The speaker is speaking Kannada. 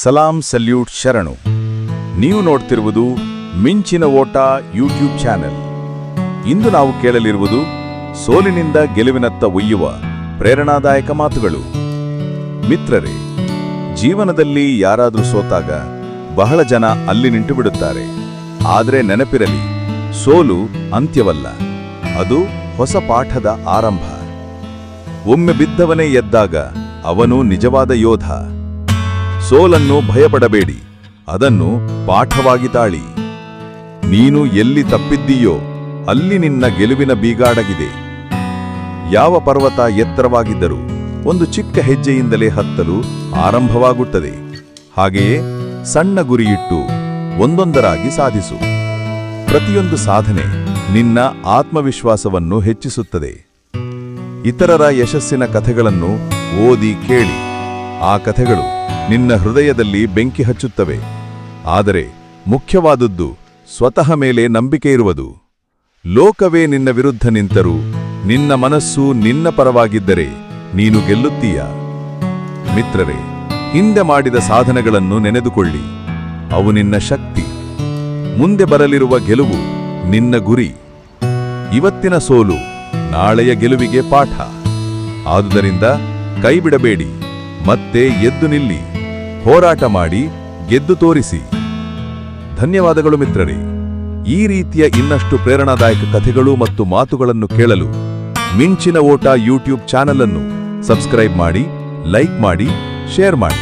ಸಲಾಂ ಸಲ್ಯೂಟ್ ಶರಣು. ನೀವು ನೋಡ್ತಿರುವುದು ಮಿಂಚಿನ ಓಟ ಯೂಟ್ಯೂಬ್ ಚಾನೆಲ್. ಇಂದು ನಾವು ಕೇಳಲಿರುವುದು ಸೋಲಿನಿಂದ ಗೆಲುವಿನತ್ತ ಒಯ್ಯುವ ಪ್ರೇರಣಾದಾಯಕ ಮಾತುಗಳು. ಮಿತ್ರರೇ, ಜೀವನದಲ್ಲಿ ಯಾರಾದರೂ ಸೋತಾಗ ಬಹಳ ಜನ ಅಲ್ಲಿ ನಿಂತು ಬಿಡುತ್ತಾರೆ. ಆದರೆ ನೆನಪಿರಲಿ, ಸೋಲು ಅಂತ್ಯವಲ್ಲ, ಅದು ಹೊಸ ಪಾಠದ ಆರಂಭ. ಒಮ್ಮೆ ಬಿದ್ದವನೇ ಎದ್ದಾಗ ಅವನು ನಿಜವಾದ ಯೋಧ. ಸೋಲನ್ನು ಭಯಪಡಬೇಡಿ, ಅದನ್ನು ಪಾಠವಾಗಿ ತಾಳಿ. ನೀನು ಎಲ್ಲಿ ತಪ್ಪಿದ್ದೀಯೋ, ಅಲ್ಲಿ ನಿನ್ನ ಗೆಲುವಿನ ಬೀಗಾಡಗಿದೆ. ಯಾವ ಪರ್ವತ ಎತ್ತರವಾಗಿದ್ದರೂ ಒಂದು ಚಿಕ್ಕ ಹೆಜ್ಜೆಯಿಂದಲೇ ಹತ್ತಲು ಆರಂಭವಾಗುತ್ತದೆ. ಹಾಗೆಯೇ ಸಣ್ಣ ಗುರಿಯಿಟ್ಟು ಒಂದೊಂದರಾಗಿ ಸಾಧಿಸು. ಪ್ರತಿಯೊಂದು ಸಾಧನೆ ನಿನ್ನ ಆತ್ಮವಿಶ್ವಾಸವನ್ನು ಹೆಚ್ಚಿಸುತ್ತದೆ. ಇತರರ ಯಶಸ್ಸಿನ ಕಥೆಗಳನ್ನು ಓದಿ ಕೇಳಿ. ಆ ಕಥೆಗಳು ನಿನ್ನ ಹೃದಯದಲ್ಲಿ ಬೆಂಕಿ ಹಚ್ಚುತ್ತವೆ. ಆದರೆ ಮುಖ್ಯವಾದದ್ದು ಸ್ವತಃ ಮೇಲೆ ನಂಬಿಕೆ ಇರುವುದು. ಲೋಕವೇ ನಿನ್ನ ವಿರುದ್ಧ ನಿಂತರೂ, ನಿನ್ನ ಮನಸ್ಸು ನಿನ್ನ ಪರವಾಗಿದ್ದರೆ ನೀನು ಗೆಲ್ಲುತ್ತೀಯ. ಮಿತ್ರರೇ, ಹಿಂದೆ ಮಾಡಿದ ಸಾಧನೆಗಳನ್ನು ನೆನೆದುಕೊಳ್ಳಿ. ಅವು ನಿನ್ನ ಶಕ್ತಿ. ಮುಂದೆ ಬರಲಿರುವ ಗೆಲುವು ನಿನ್ನ ಗುರಿ. ಇವತ್ತಿನ ಸೋಲು ನಾಳೆಯ ಗೆಲುವಿಗೆ ಪಾಠ. ಆದುದರಿಂದ ಕೈಬಿಡಬೇಡಿ, ಮತ್ತೆ ಎದ್ದು ನಿಲ್ಲಿ. ಹೋರಾಟ ಮಾಡಿ ಗೆದ್ದು ತೋರಿಸಿ. ಧನ್ಯವಾದಗಳು ಮಿತ್ರರೇ. ಈ ರೀತಿಯ ಇನ್ನಷ್ಟು ಪ್ರೇರಣಾದಾಯಕ ಕಥೆಗಳು ಮತ್ತು ಮಾತುಗಳನ್ನು ಕೇಳಲು ಮಿಂಚಿನ ಓಟ ಯೂಟ್ಯೂಬ್ ಚಾನಲ್ ಅನ್ನು ಸಬ್ಸ್ಕ್ರೈಬ್ ಮಾಡಿ, ಲೈಕ್ ಮಾಡಿ, ಶೇರ್ ಮಾಡಿ.